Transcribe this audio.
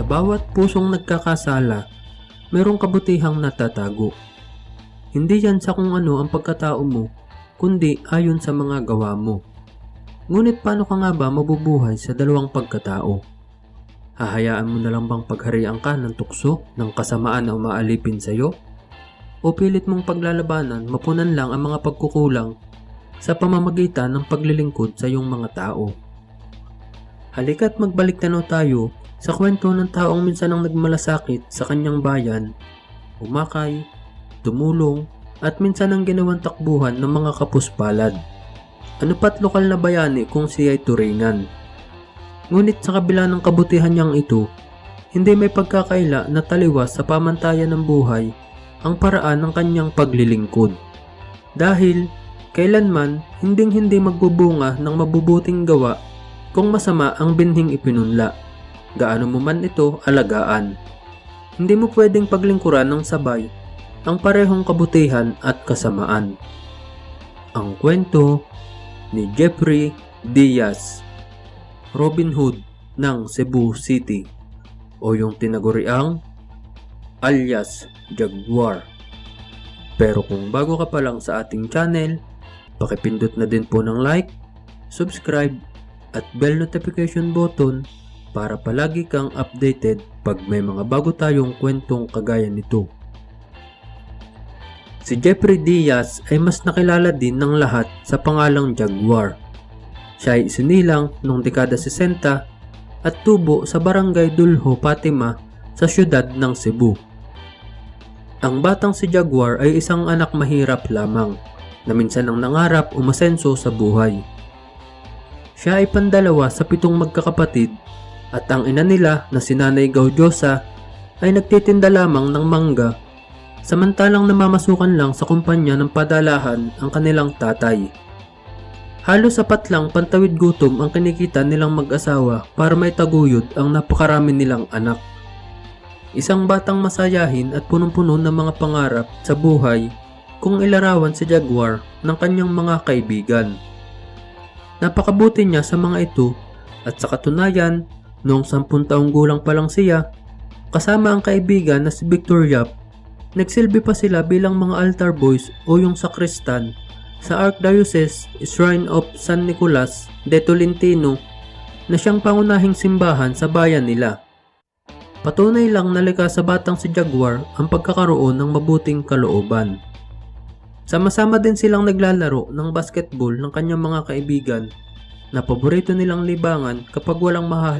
Sa bawat pusong nagkakasala, merong kabutihang natatago. Hindi yan sa kung ano ang pagkatao mo, kundi ayon sa mga gawa mo. Ngunit paano ka nga ba mabubuhay sa dalawang pagkatao? Hahayaan mo na lang bang pagharian ka ng tukso ng kasamaan na umaalipin sa iyo? O pilit mong paglalabanan mapunan lang ang mga pagkukulang sa pamamagitan ng paglilingkod sa iyong mga tao? Halika't magbalik tanaw tayo sa kwento ng taong minsan ang nagmalasakit sa kanyang bayan, umakay, tumulong, at minsan ang ginawang takbuhan ng mga kapuspalad. Ano pat lokal na bayani kung siya ay turingan. Ngunit sa kabila ng kabutihan niyang ito, hindi may pagkakaila na taliwas sa pamantayan ng buhay ang paraan ng kanyang paglilingkod. Dahil kailanman hinding hindi magbubunga ng mabubuting gawa kung masama ang binhing ipinunla. Gaano mo man ito alagaan. Hindi mo pwedeng paglingkuran ng sabay ang parehong kabutihan at kasamaan. Ang kwento ni Jeffrey Diaz, Robin Hood ng Cebu City o yung tinaguriang alias Jaguar. Pero kung bago ka pa lang sa ating channel, pakipindot na din po ng like, subscribe at bell notification button para palagi kang updated pag may mga bago tayong kwentong kagaya nito. Si Jeffrey Diaz ay mas nakilala din ng lahat sa pangalang Jaguar. Siya ay isinilang noong dekada 60 at tubo sa barangay Dulho, Fatima sa siyudad ng Cebu. Ang batang si Jaguar ay isang anak mahirap lamang na minsan ang nangarap umasenso sa buhay. Siya ay pandalawa sa pitong magkakapatid at ang ina nila na si Nanay Gaudiosa ay nagtitinda lamang ng mangga samantalang namamasukan lang sa kumpanya ng padalahan ang kanilang tatay. Halos sapat lang pantawid gutom ang kinikita nilang mag-asawa para may taguyod ang napakarami nilang anak. Isang batang masayahin at punong-puno ng mga pangarap sa buhay kung ilarawan si Jaguar ng kanyang mga kaibigan. Napakabuti niya sa mga ito at sa katunayan, noong sampung taong gulang pa lang siya, kasama ang kaibigan na si Victor Yap, nagsilbi pa sila bilang mga altar boys o yung sakristan sa Archdiocese Shrine of San Nicolas de Tolentino na siyang pangunahing simbahan sa bayan nila. Patunay lang na likas sa batang si Jaguar ang pagkakaroon ng mabuting kalooban. Sama-sama din silang naglalaro ng basketball ng kanyang mga kaibigan na paborito nilang libangan kapag walang mahal